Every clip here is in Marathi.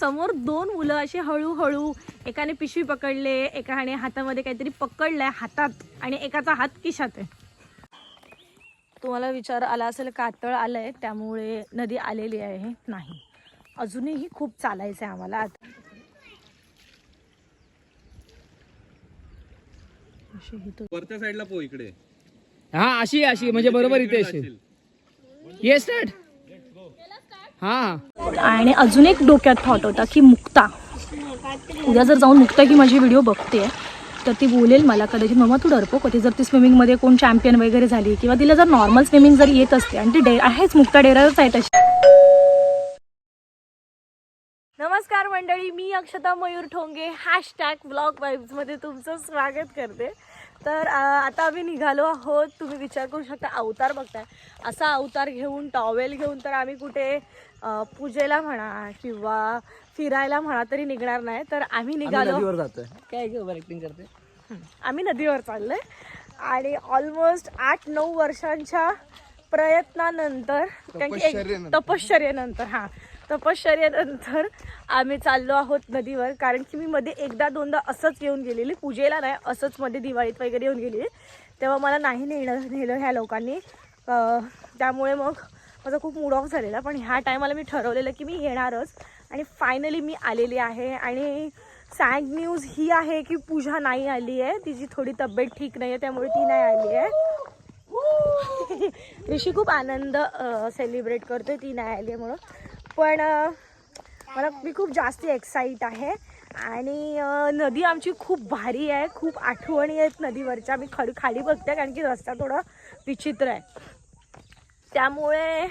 समोर दोन मुलं अशी हळूहळू एकाने पिशवी पकडले एकाने हातामध्ये काहीतरी पकडलंय हातात आणि एकाचा हात किशात आहे. तुम्हाला विचार आला असेल कातळ आलंय त्यामुळे नदी आलेली आहे नाही. अजूनही खूप चालायचं आहे आम्हाला. आता अशी इथं वरच्या साईडला पो इकडे. हा अशी अशी म्हणजे बरोबर इथे ये स्टार्ट आणि अजून एक डोक्यात थॉट होता की मुक्ता. उद्या जर जाऊन मुक्ता की माझी व्हिडिओ बघते तर ती बोलेल मला कदाचित मम्मा तू डरपोक होती जर ती स्विमिंगमध्ये कोण चॅम्पियन वगैरे झाली किंवा तिला जर नॉर्मल स्विमिंग जर येत असते आणि ती डे आहेच मुक्ता डेराच आहे तशी. नमस्कार मंडळी मी अक्षता मयूर ठोंगे हॅशटॅग ब्लॉग वाईब्समध्ये तुमचं स्वागत करते. तर आता आम्ही निघालो आहोत. तुम्ही विचार करू शकता अवतार बघताय. असा अवतार घेऊन टॉवेल घेऊन तर आम्ही कुठे पूजेला म्हणा किंवा फिरायला म्हणा तरी निघणार नाही तर आम्ही निघालो. जातोय. काय ऍक्टिंग करते आम्ही नदीवर चाललोय. आणि ऑलमोस्ट आठ नऊ वर्षांच्या प्रयत्नानंतर कारण की एक- तपश्चर्येनंतर हा तपश्चर्येनंतर आम्ही चाललो आहोत नदीवर. कारण की मी मध्ये एकदा दोनदा असंच येऊन गेलेली पूजेला नाही असंच मध्ये दिवाळीत वगैरे येऊन गेलेली. तेव्हा मला नाही नेणं नेलं ह्या लोकांनी. अं, त्यामुळे मग माझा खूप मूड ऑफ झालेला पण ह्या टायमाला मी ठरवलेलं की मी येणारच. आणि फायनली मी आलेली आहे. आणि सॅड न्यूज ही आहे की पूजा नाही आली आहे. तिची थोडी तब्येत ठीक नाही आहे त्यामुळे ती नाही आली आहे. ऋषी खूप आनंद सेलिब्रेट करतोय ती नाही आली आहे म्हणून. पण मला मी खूप जास्त एक्साईट आहे. आणि नदी आमची खूप भारी आहे. खूप आठवणी आहेत नदीवरच्या. मी खड खाली बघते कारण की रस्ता थोडा विचित्र आहे. त्यामुळे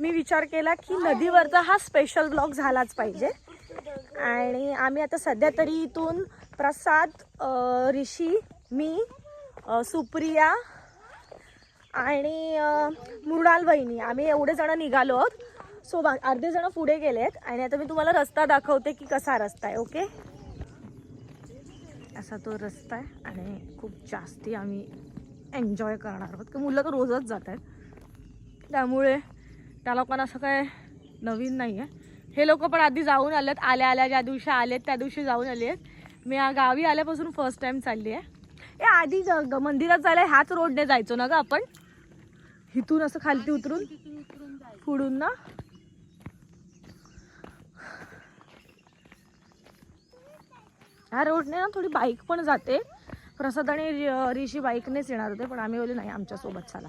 मी विचार केला की नदीवरचा हा स्पेशल ब्लॉग झालाच पाहिजे. आणि आम्ही आता सध्या तरी इथून प्रसाद ऋषी मी सुप्रिया आणि मृणाल वहिनी. आम्ही एवढे जण निघालो आहोत. सो बा अर्धे जण पुढे गेलेत. आणि आता मी तुम्हाला रस्ता दाखवते की कसा रस्ता आहे ओके? असा तो रस्ता आहे आणि खूप जास्ती आम्ही एन्जॉय करणार आहोत. की मुलं तर रोजच जात आहेत त्यामुळे त्या लोकांना असं काय नवीन नाही आहे हे लोक पण आधी जाऊन आलेत आल्या आल्या ज्या दिवशी आलेत त्या दिवशी जाऊन आले आहेत. मी गावी आल्यापासून फर्स्ट टाइम चालली आहे. ए आधी मंदिरात जायला ह्याच रोडने जायचो ना ग आपण? इथून असं खालती उतरून पुढून ना? ह्या रोडने ना थोडी बाईक पण जाते. प्रसाद आणि ऋषी बाईकनेच येणार होते पण आम्ही बोलले नाही आमच्यासोबत चला.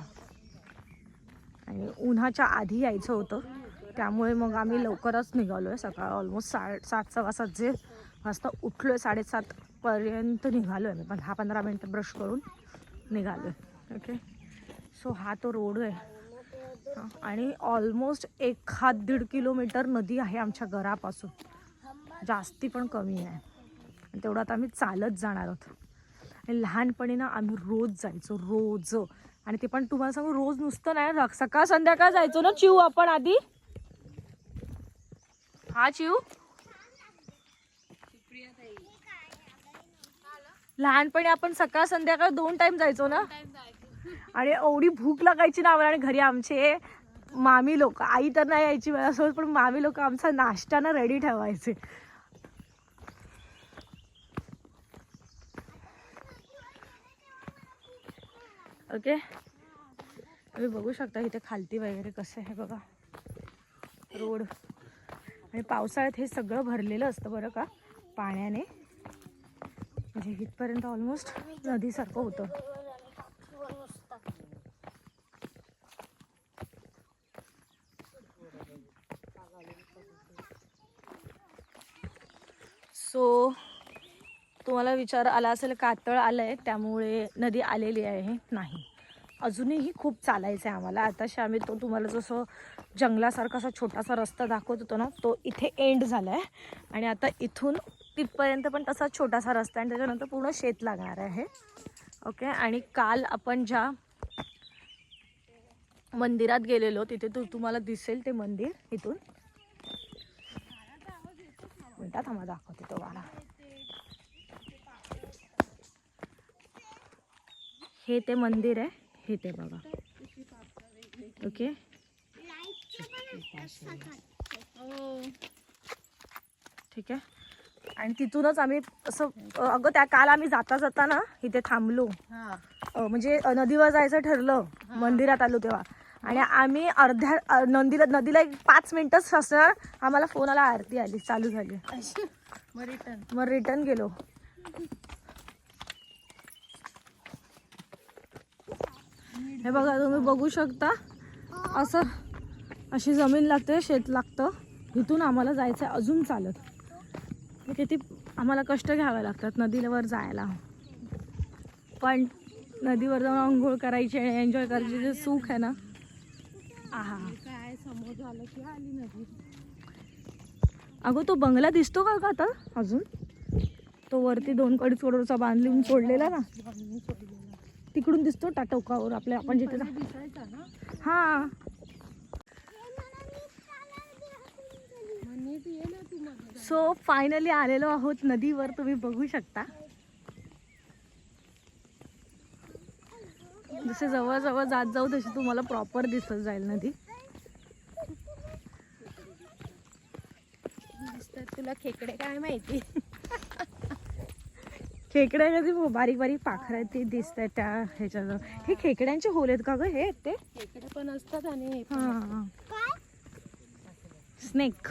आणि उन्हाच्या आधी यायचं होतं. त्यामुळे मग आम्ही लवकरच निघालो आहे सकाळ ऑलमोस्ट सा सात सव्वा सात जे वाजता उठलो आहे साडेसातपर्यंत निघालो आहे मी पण दहा पंधरा मिनटं ब्रश करून निघालो आहे ओके सो हा तो रोड आहे. आणि ऑलमोस्ट एक हात दीड किलोमीटर नदी आहे आमच्या घरापासून. जास्ती पण कमी आहे आणि तेवढं आता आम्ही चालत जाणार आहोत. आणि लहानपणी ना आम्ही रोज जायचो रोज. आणि ते पण तुम्हाला सांगू रोज नुसतं नाही सकाळ संध्याकाळ जायचो ना चिव आपण आधी? हा चिव लहानपणी आपण सकाळ संध्याकाळ दोन टाइम जायचो ना? आणि एवढी भूक लागायची ना आम्हाला आणि घरी आमचे मामी लोक आई तर नाही यायची माझ्यासोबत पण मामी लोक आमचा नाश्ता ना रेडी ठेवायचे. ओके? तुम्ही बघू शकता इथे खालती वगैरे कसं आहे बघा. रोड. आणि पावसाळ्यात हे सगळं भरलेलं असतं बरं का पाण्याने. म्हणजे इथपर्यंत ऑलमोस्ट नदीसारखं होतं. सो तुम्हाला विचार आला असेल कातळ आलं आहे त्यामुळे नदी आलेली आहे नाही. अजूनही खूप चालायचं आहे आम्हाला. आताशी आम्ही तो तुम्हाला जसं जंगलासारखा असा छोटासा रस्ता दाखवत होतो ना तो इथे एंड झाला आहे आणि आता इथून तिथपर्यंत पण तसा छोटासा रस्ता आणि त्याच्यानंतर पूर्ण शेत लागणार आहे. ओके? आणि काल आपण ज्या मंदिरात गेलेलो तिथे तू तुम्हाला दिसेल ते मंदिर इथून. मिनटात आम्हाला दाखवते तो तुम्हाला हे ते मंदिर आहे. हे ते बघा. ओके? ठीक आहे. आणि तिथूनच आम्ही असं अगं त्या काल आम्ही जाता जाता ना इथे थांबलो. म्हणजे नदीवर जायचं ठरलं. मंदिरात आलो तेव्हा. आणि आम्ही अर्ध्या नदीला नदीला एक पाच मिनिटच असणार. आम्हाला फोन आला आरती आली चालू झाली. मग रिटर्न मग रिटर्न गेलो. हे बघा तुम्ही बघू शकता. असं अशी जमीन लागते शेत लागतं. इथून आम्हाला जायचं आहे अजून चालत. किती आम्हाला कष्ट घ्यावे लागतात नदीवर जायला. पण नदीवर जाऊन आंघोळ करायची आणि एन्जॉय करायचे जे सुख आहे ना. आहा. काय समोर झालं की आली नदी अगं तो बंगला दिसतो का आता? अजून? तो वरती दोन कडीच करोडचा बांधून सोडलेला ना. तिकडून दिसतो टाटोकावर आपल्या आपण जिथे हा सो फायनली आलेलो आहोत नदीवर तुम्ही बघू शकता. जसे जवळ जवळ जात जाऊ तशी तुम्हाला प्रॉपर दिसत जाईल नदी. तुला खेकडे काय माहिती? खेकड्या कधी बारीक बारीक पाखरं आहेत ते दिसत आहेत त्या ह्याच्याजवळ. हे खेकड्यांचे होल आहेत का ग? हे ते? खेकडे पण असतात आणि हे हा. स्नेक.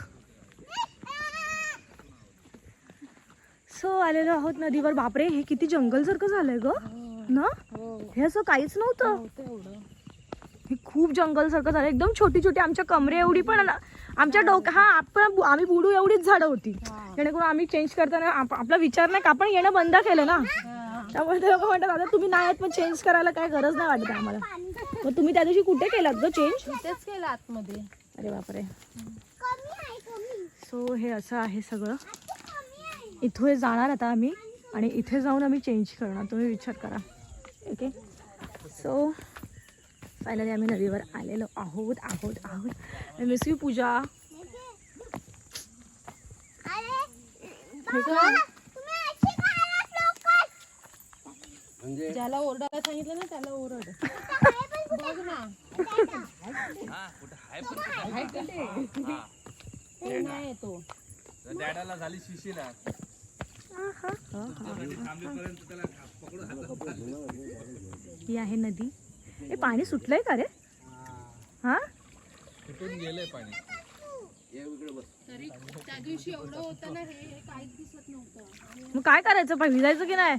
सो आलेलो आहोत नदीवर. बापरे हे किती जंगल सारखं झालंय ग. ना? हो. हे असं काहीच नव्हतं. हे खूप जंगल सारखं झालं. एकदम छोटी छोटी आमच्या कमरे एवढी पण ना- आमच्या डोक्या हा आपण आम्ही बुडू एवढीच झाडं होती. जेणेकरून आम्ही चेंज करताना आप- आपला विचार नाही का आपण येणं बंद केलं ना. त्यामुळे ते लोक म्हणतात आता तुम्ही नाही आहेत मग चेंज करायला काय गरज नाही वाटत आम्हाला. मग तुम्ही त्या दिवशी कुठे केलात ग चेंज इथेच केलं आतमध्ये. अरे बापरे. सो हे असं आहे सगळं. इथे जाणार आता आम्ही आणि इथे जाऊन आम्ही चेंज करणार. तुम्ही विचार करा. ओके सो फायनली आम्ही नदीवर आलेलो आहोत आहोत आहोत. Miss you Pooja. काय? ज्याला ओरडायला सांगितलं ना त्याला ओरड. बघ ना ते नाही. तो डॅडाला झाली शिशीला. ही आहे नदी. हे पाणी सुटलंय का रे? हा? कुठून गेलंय पाणी. मग काय करायचं? पाहिजे भिजायचं की नाही?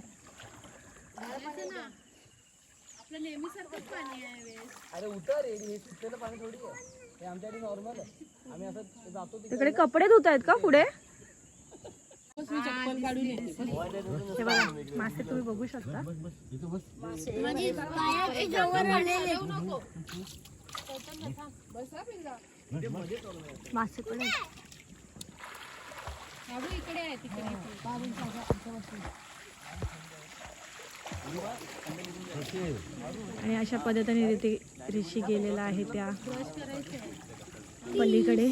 तिकडे. कपडे धुत आहेत का पुढे? चप्पल काढून येते. हे बघा मासे तुम्ही बघू शकता. मासे पण आहेत. बाबू इकडे आहे तिकडे आणि अशा पद्धतीने तिथे ऋषी गेलेला आहे त्या पलीकडे.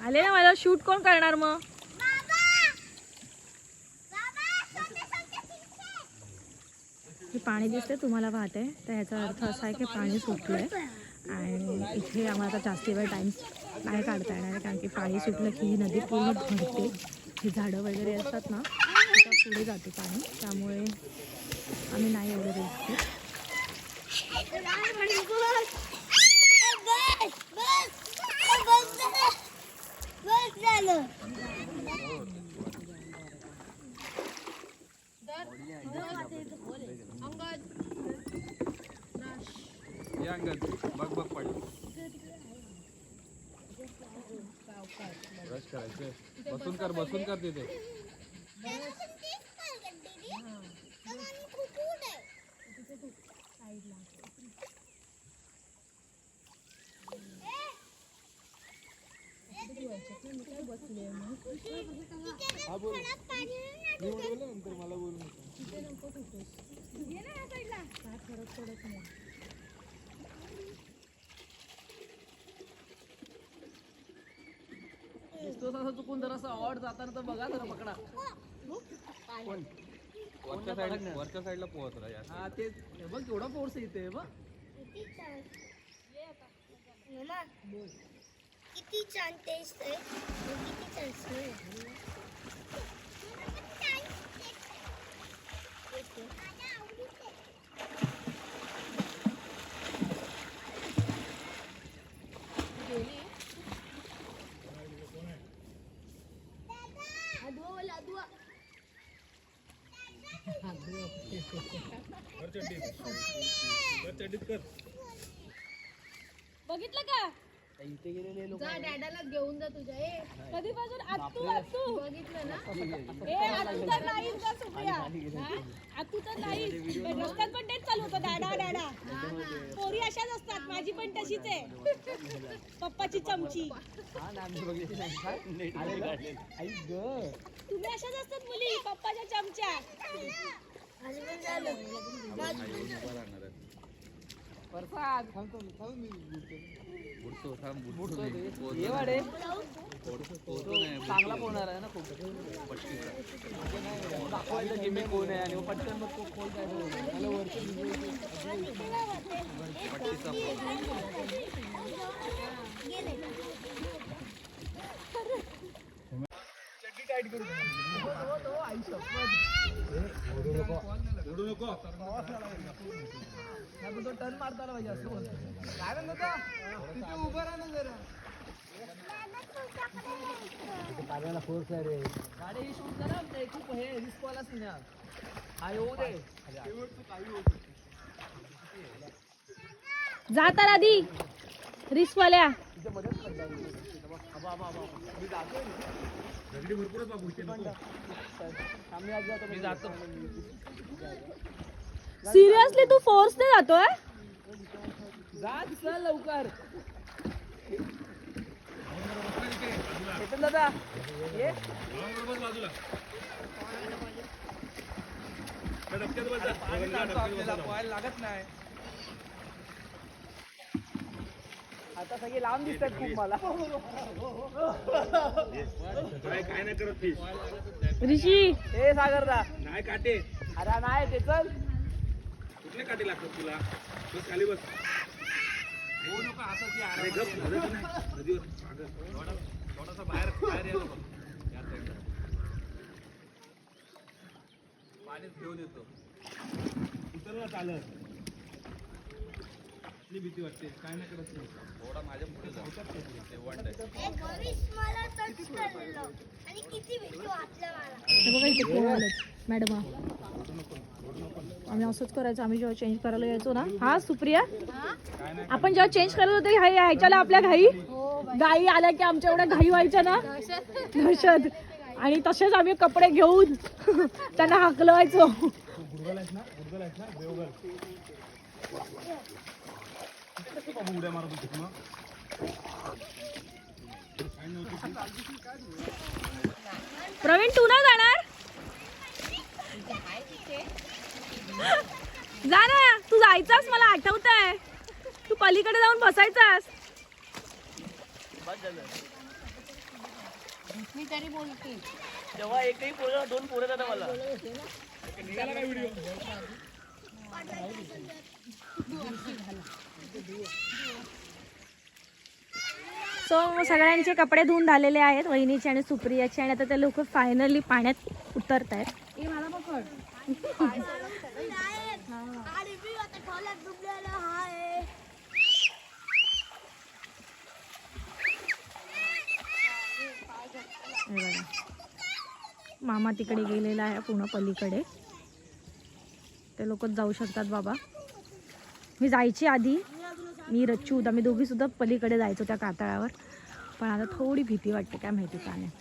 आले ना मला शूट कोण करणार मग? हे पाणी दिसते तुम्हाला वाहते तर याचा अर्थ असा आहे की पाणी सुटलंय. आणि इथे आम्हाला आता जास्ती वेळ टाईम नाही काढता येणार आहे कारण की पाणी सुटलं की ही नदी पूर्ण भरते. ही झाडं वगैरे असतात ना पुढे जाते पाणी. त्यामुळे आम्ही नाही एवढं बघ बघ करायचे बसून कर बसून कर तिथे. चुकून जरासा ऑड जाताना तर बघा जरा पकडा वरच्या साईड वरच्या साईडला पोहोचला या हा ते बघ केवढा पोर्स येते बघ किती छान टेस्ट आहे. आणि किती छान smell आहे. बघितलं का? इथे गेलेले लोक जा डॅडाला घेऊन जा तुझ्या ए. कधीपासून? आत्तू आत्तू बघितलं ना? ए आत्तू तर नाहीच का सुप्रिया. हा? आत्तू तर नाहीच. रस्त्यात पण तेच चालू होतं डॅडा डॅडा. पोरी अशाच असतात माझी पण तशीच आहे. पप्पाची चमची. हा नाही तुम्ही अशाच असतात मुली पप्पाच्या चमच्या. प्रसाद. थांबतो थांब मी बुडतो थांब बुडतो बुडतो ते. पोहोचतो ये वाडे पोहोचतो नाही चांगला पोहणार आहे ना खूप. दाखवायचं की मी कोण आहे आणि पटकन मग तो खोल काय मला वरती पट्टीचा तो टर्न मारताना पाहिजे असं बोलतो. काय होता? तिथे उभं राहा ना जरा गाडी ही शूट करा आमच्या इथे. हे रिस्क वाला सीन आहे. हा येऊ दे. जातात आधी आम्ही आज जातो मी जातो सिरियसली तू फोर्स ने जातोय? जा चल लवकर. चेतन दादा? ये. लागत नाही. आता सगळे लांब दिसतात खूप मला. ऋषी! ए सागरदा. नाही काटे. अरे नाही ते चल. कुठले काटे लागतात तुला? बस खाली बस. हो नको हाताची अरे गप. नदीवर नाही. नदीवर. अगं, थोडा- थोडासा बाहेर बाहेर यायला बघ. या साईडला पाणीच घेऊन येतो. उतरला चालत. आपली भीती वाटते? काय नाही करत थोडा माझ्या पुढे जाऊ ते वन ए, गौरीश मला टच करलेलं आणि किती भीती वाटलं मला. बघा इथे कोण आलेत मॅडम आम्ही असंच करायचं. आम्ही जेव्हा चेंज करायला यायचो ना. हा सुप्रिया? आपण जेव्हा चेंज करत होते ह्या- ह्याच्याला आपल्या घाई गाई आल्या की आमच्या एवढ्या घाई व्हायच्या ना? दहशत. आणि तसेच आम्ही कपडे घेऊन त्यांना हाकलवायचो. प्रवीण तू नाही जाणार? जा ना तू जायचास मला आठवत आहे तू पलीकडे जाऊन बसायचास. मी तरी बोलते. तेव्हा एकही पोरं दोन पोरं जातात मला. सो सगळ्यांचे कपडे धुवून झालेले आहेत वहिनीचे आणि सुप्रियाचे. आणि आता ते लोक फायनली पाण्यात उतरत आहेत मामा तिकडे गेलेला आहे पूर्ण पलीकडे. ते लोकच जाऊ शकतात बाबा. मी जायची आधी. मी रच्चू उदा मी दोघी सुद्धा पलीकडे जायचो त्या कातळावर. पण आता थोडी भीती वाटते काय माहिती का नाही म्हणजे.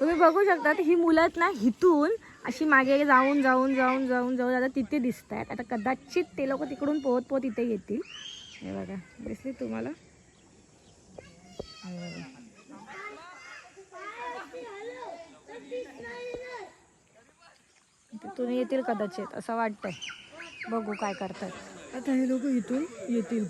तुम्ही बघू शकता ही मुलं ना हिथून अशी मागे जाऊन जाऊन जाऊन जाऊन जाऊन आता तिथे दिसत आहेत आता कदाचित ते लोक तिकडून पोहत पोहत इथे येतील. हे बघा दिसली तुम्हाला? तिथून येतील कदाचित असं वाटतंय. बघू काय करतात. आता हे लोक इथून येतील.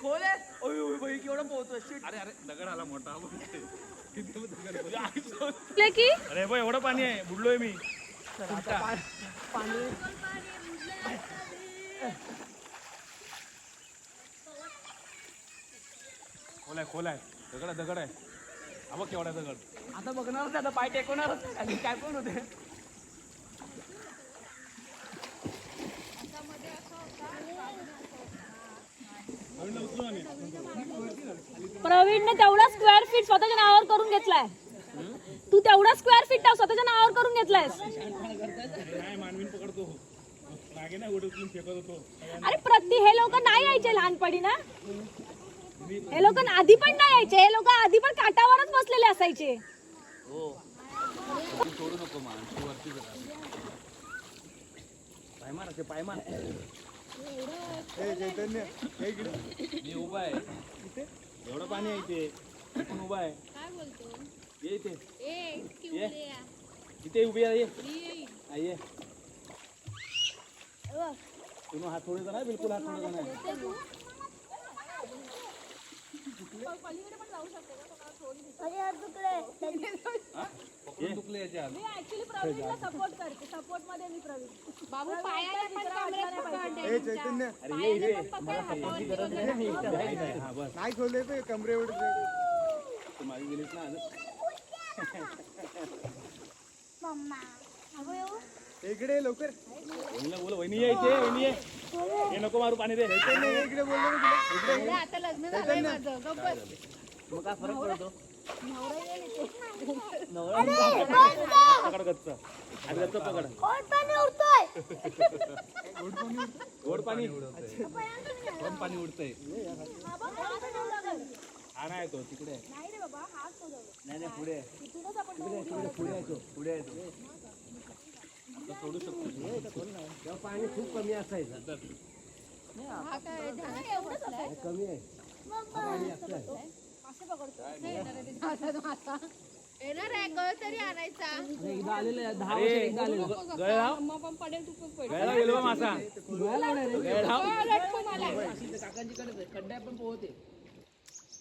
खोल आहे केवढं पोहतो अरे अरे दगड आला मोठा. आहे? की. अरे बा एवढं पाणी आहे. बुडलोय मी. खोल आहे खोल आहे दगड आहे, दगड आहे. हा बघ केवढा दगड. आता बघणार आता पाय टेकवणार आणि काय पण होते? प्रवीणने तेवढा स्क्वेअर फीट स्वतःच्या नावावर करून घेतलाय. तू तेवढा स्क्वेअर फीट स्वतःच्या नावावर करून घेतलायस. अरे प्रति हे लोक नाही यायचे लहानपणी ना? हे लोक आधी पण नाही यायचे हे लोक आधी पण काटावरच बसलेले असायचे. सोडू नको मी उभा आहे एवढं पाणी आहे मी पण उभा आहे? काय बोलतो? ये इथे. ए या. इथे उभी आहे ये. मी येईन. हा, ये. तुम्ही हात थोडे नाही बिलकुल हात थोडे नाही अरे यार तुकडे पकडून दुखले याच्या सपोर्ट करते. सपोर्टमध्ये मी प्रवीण. बाबू पायाला पण कमरेत पकड अरे ये इथे मला सपोर्टची गरज नाही. मी इथे आहे. नाही, हा बस. नाही खोले ते कमरे एवढे तू मागे गेलीस ना अजून. मम्मा. अगं येऊ. इकडे लवकर. वहिनीला बोल वहिनी ये इथे वहिनी ये. हे नको मारू पाणी दे नाही, इकडे बोललो तुला इकडे. आता लग्न झालंय माझं. गप्प बस. मग काय फरक पडतो? पकड गच्च गच्च पकड गोड पाणी कोण पाणी उडतंय हा नाही तो तिकडे. नाही नाही पुढे पुढे आहे. तो पुढे आहे तो तो सोडू शकतो पाणी खूप कमी असायचं हा? कमी आहे येणार आहे तरी आणायचा एकदा दहा वर्ष एकदा मग पण पडेल तू पण पडेल गेलो मासा लटकू मला खड्ड्या पण पोहते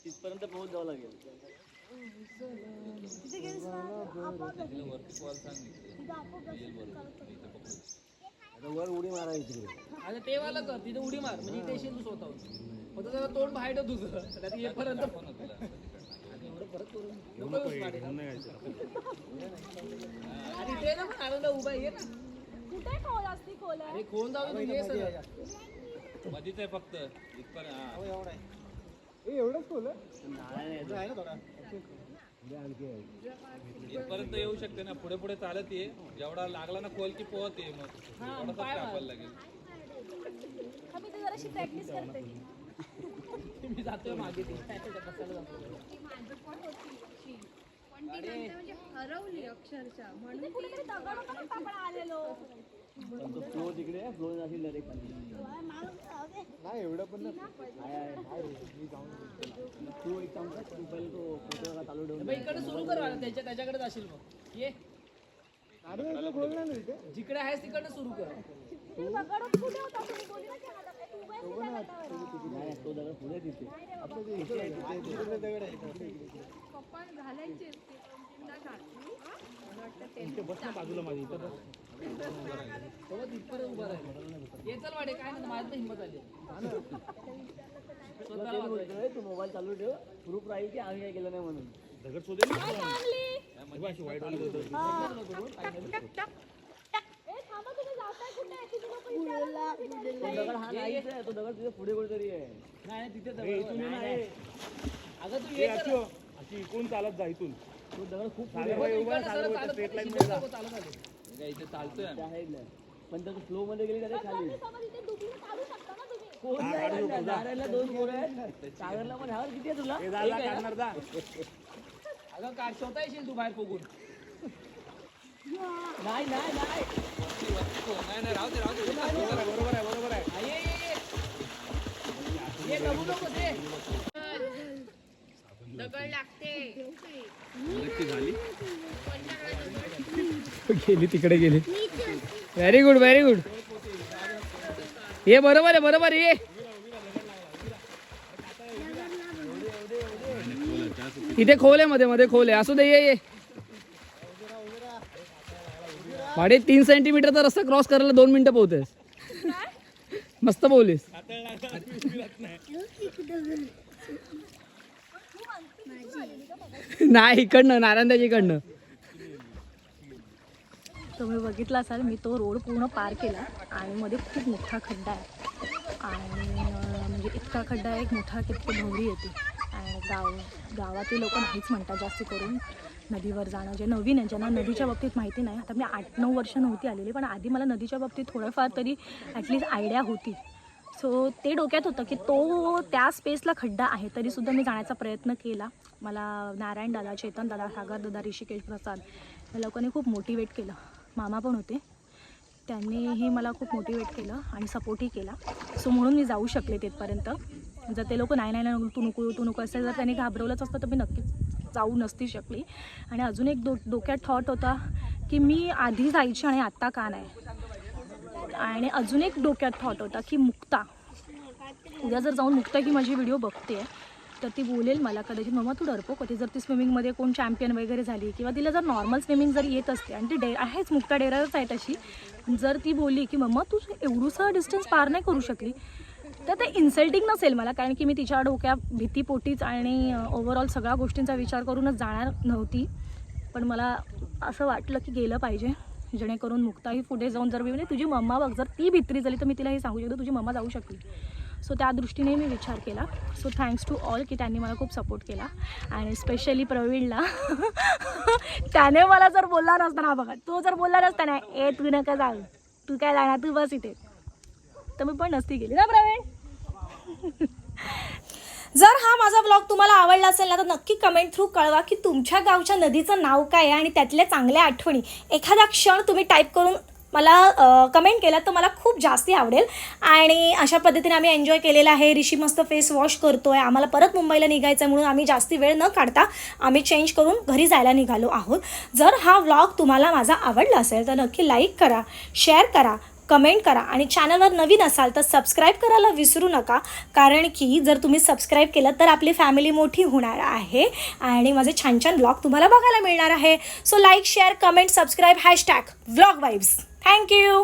तिथपर्यंत पोहोच जावं लागेल वर उडी मारायची तिकडे आता ते वाला कर तिथे उडी मार म्हणजे इथे येशील तू तोंड बाहेर तुझं. त्यात येईपर्यंत एवढं परत करून नको येऊस मागे. आणि ते ना पण आनंद उभा ये ना कुठे खोल असती खोल? अरे कोण जाऊ दे, तू ये सगळं. मधीच आहे फक्त. हा. एवढंच खोल इथपर्यंत येऊ शकते ना. पुढे पुढे चालत ये. जेवढा लागला ना खोल की पोहत ये मग. थोडासा कापायला लागेल. मी तर जराशी प्रॅक्टिस करते. मी जातोय मागे ते बसायला जातो पण ती नंतर म्हणजे हरवली अक्षरशः. म्हणून होता पण तो फ्लो तिकडे फ्लो असेल डायरेक्ट नाही एवढं पण नाही. तू एक काम कर तू पहिले तो फोटो चालू ठेवून इकडे सुरू कर वाला, त्याच्या त्याच्याकडे जाशील मग. ये. अरे नाही जिकडे आहेस तिकडे सुरू कर. तू तो पुढे तिथे पप्पा घालायचे बस ना बाजूला माझी इथं तेव्हा तिथपर्यंत उभा राहील काय नाही हिंमत आली तू मोबाईल चालू ठेव प्रूफ राहील की आम्ही काय केलं नाही म्हणून दगड शोधेल अशी वाईट दगड हा नाहीच आहे तो दगड तिथे पुढे कुठेतरी आहे नाही तिथे इथून दगड अगं तू ये अशी अशी इकडून चालत जा इथून तो दगड खूप साधं बाई उभा मध्ये जा. चालत आले इथे चालतोय त्या साईडला पण त्याचं फ्लो मध्ये गेली डायरेक्ट खाली सोबत काढू नारायणला दोन पोरं आहेत सागरला पण ह्यावर किती आहे तुला एक आहे ना? काढणार जा. अगं काढ स्वतः येशील तू बाहेर पोगून नाही नाही नाही. नाही राहू दे राहू दे बरोबर आहे बरोबर आहे बरोबर आहे ये दबू नको ते दगड लागते गेली तिकडे गेली. व्हेरी गुड व्हेरी गुड ये बरोबर आहे बरोबर ये. इथे खोल आहे मध्ये मध्ये खोल आहे. असू दे ये ये भाडे तीन सेंटीमीटरचा रस्ता क्रॉस करायला दोन मिनिटं पोहतेस. मस्त बोलीस. नाही इकडनं नारायणदाची इकडनं. तुम्ही बघितला असाल मी तो रोड पूर्ण पार केला आणि मध्ये खूप मोठा खड्डा आहे. आणि म्हणजे इतका खड्डा आहे एक मोठा कितकी भवरी येते. आणि गाव गावातील लोक नाहीच म्हणतात जास्त करून. नदीवर जाणं जे नवीन आहे ज्यांना नदीच्या बाबतीत माहिती नाही. आता मी आठ नऊ वर्ष नव्हती आलेली पण आधी मला नदीच्या बाबतीत थोडंफार तरी ॲटलिस्ट आयडिया होती. सो ते डोक्यात होतं की तो त्या स्पेसला खड्डा आहे तरीसुद्धा मी जाण्याचा प्रयत्न केला. मला नारायण दादा चेतन दादा सागर दादा ऋषिकेश प्रसाद या लोकांनी खूप मोटिवेट केलं. मामा पण होते. त्यांनीही मला खूप मोटिवेट केलं आणि सपोर्टही केला. सो म्हणून मी जाऊ शकले तिथपर्यंत. जर ते लोक नाही नाही नाही तू नको तू नको असं जर त्यांनी घाबरवलंच असतं तर मी नक्कीच जाऊ नसती शकली. आणि अजून एक डो डोक्यात थॉट होता की मी आधी जायची आणि आत्ता का नाही? आणि अजून एक डोक्यात थॉट होता की मुक्ता. उद्या जर जाऊन मुक्ता की माझी व्हिडिओ बघते तर ती बोलेल मला कदाचित मम्मा तू डरपो होती जर ती स्विमिंगमध्ये कोण चॅम्पियन वगैरे झाली किंवा तिला जर नॉर्मल स्विमिंग जर येत असते आणि ती डे आहेच मुक्ता डेराच आहे तशी. जर ती बोलली की मम्मा तू एवढूसा डिस्टन्स पार नाही करू शकली तर ते इन्सल्टिंग नसेल मला कारण की मी तिच्या डोक्या भीतीपोटीच आणि ओव्हरऑल सगळ्या गोष्टींचा विचार करूनच जाणार नव्हती. पण मला असं वाटलं की गेलं पाहिजे जेणेकरून मुक्ताही पुढे जाऊन जर मी म्हणजे तुझी मम्मा बघ जर ती भित्री झाली तर मी तिला हे सांगू शकतो तुझी मम्मा जाऊ शकली. सो त्या दृष्टीने मी विचार केला. सो थँक्स टू ऑल की त्यांनी मला खूप सपोर्ट केला. आणि स्पेशली प्रवीणला त्याने मला जर बोलला नसता ना बघा तो जर बोलला नसता ना ए तू नका जाऊ. तू काय जाणार? तू बस इथे. तर मी पण नसती गेली. ना प्रवीण. जर हा माझा ब्लॉग तुम्हाला आवडला असेल ना तर नक्की कमेंट थ्रू कळवा की तुमच्या गावच्या नदीचं नाव काय आहे आणि त्यातल्या चांगल्या आठवणी. एखादा क्षण तुम्ही टाईप करून मला कमेंट केला तर मला खूप जास्ती आवडेल. आणि अशा पद्धतीने आम्ही एन्जॉय केलेला आहे. ऋषी मस्त फेस वॉश करतो आहे आम्हाला परत मुंबईला निघायचं आहे म्हणून आम्ही जास्ती वेळ न काढता आम्ही चेंज करून घरी जायला निघालो आहोत. जर हा व्लॉग तुम्हाला माझा आवडला असेल तर नक्की लाईक करा शेअर करा. कमेंट करा आणि चॅनलवर नवीन असाल तर सबस्क्राईब करायला विसरू नका. कारण की जर तुम्ही सबस्क्राईब केलं तर आपली फॅमिली मोठी होणार आहे आणि माझे छान छान ब्लॉग तुम्हाला बघायला मिळणार आहे. So like share comment subscribe hashtag vlog vibes thank you